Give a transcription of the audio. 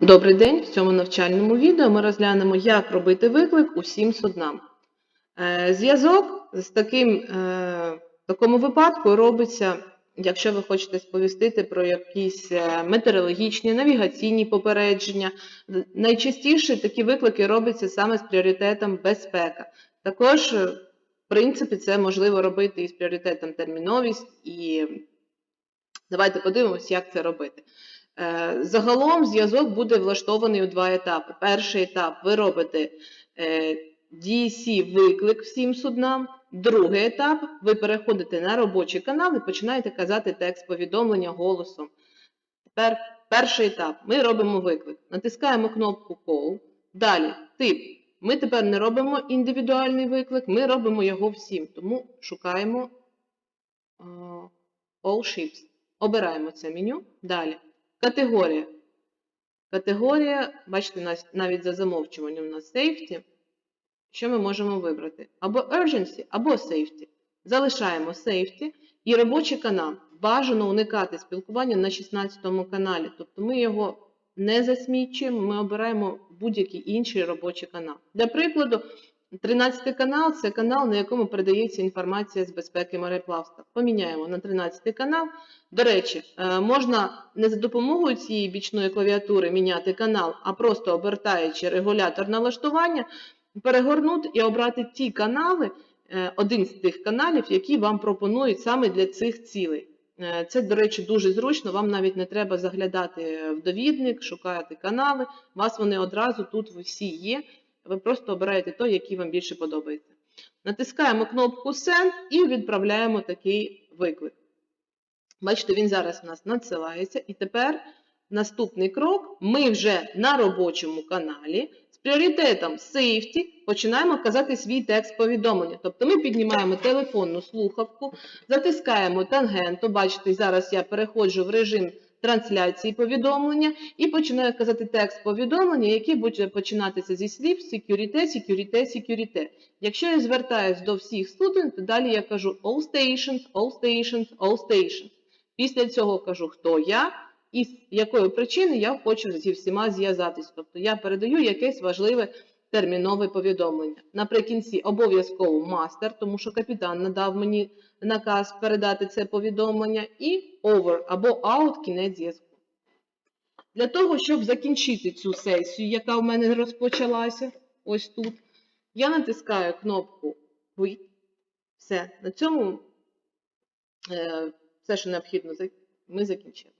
Добрий день! В цьому навчальному відео ми розглянемо, як робити виклик усім суднам. Е, Зв'язок з таким, е, в такому випадку робиться, якщо ви хочете сповістити про якісь е, метеорологічні, навігаційні попередження. Найчастіше такі виклики робляться саме з пріоритетом безпека. Також, в принципі, це можливо робити і з пріоритетом терміновість, і давайте подивимось, як це робити. Е, Загалом зв'язок буде влаштований у два етапи. Перший етап ви робите е, DEC-виклик всім суднам. Другий етап ви переходите на робочий канал і починаєте казати текст повідомлення голосом. Тепер перший етап. Ми робимо виклик. Натискаємо кнопку Call. Далі тип. Ми тепер не робимо індивідуальний виклик, ми робимо його всім. Тому шукаємо е, All Ships. Обираємо це меню. Далі. Категорія. Категорія, бачите, навіть за замовчуванням у нас safety. Що ми можемо вибрати? Або urgency, або safety. Залишаємо safety і робочий канал. Бажано уникати спілкування на 16 каналі. Тобто ми його не засмічуємо, ми обираємо будь-який інший робочий канал. Для прикладу, 13 канал це канал, на якому передається інформація з безпеки мореплавства. Поміняємо на 13 канал. До речі, е, можна не за допомогою цієї бічної клавіатури міняти канал, а просто обертаючи регулятор налаштування, перегорнути і обрати ті канали, е, один з тих каналів, які вам пропонують саме для цих цілей. Е, Це, до речі, дуже зручно, вам навіть не треба заглядати в довідник, шукати канали, у вас вони одразу тут всі є. Ви просто обираєте той, який вам більше подобається. Натискаємо кнопку Send і відправляємо такий виклик. Бачите, він зараз у нас надсилається. І тепер наступний крок. Ми вже на робочому каналі з пріоритетом Safety починаємо казати свій текст повідомлення. Тобто ми піднімаємо телефонну слухавку, затискаємо тангенту. Бачите, зараз я переходжу в режим трансляції повідомлення і починаю казати текст повідомлення, який буде починатися зі слів security, security, security. Якщо я звертаюсь до всіх суден, то далі я кажу all stations, all stations, all stations. Після цього кажу, хто я і з якої причини я хочу зі всіма зв'язатись. Тобто я передаю якесь важливе термінове повідомлення. Наприкінці обов'язково мастер, тому що капітан надав мені наказ передати це повідомлення, і over або out кінець зв'язку. Для того, щоб закінчити цю сесію, яка в мене розпочалася, ось тут, я натискаю кнопку Quit. Все, на цьому е, все, що необхідно, ми закінчили.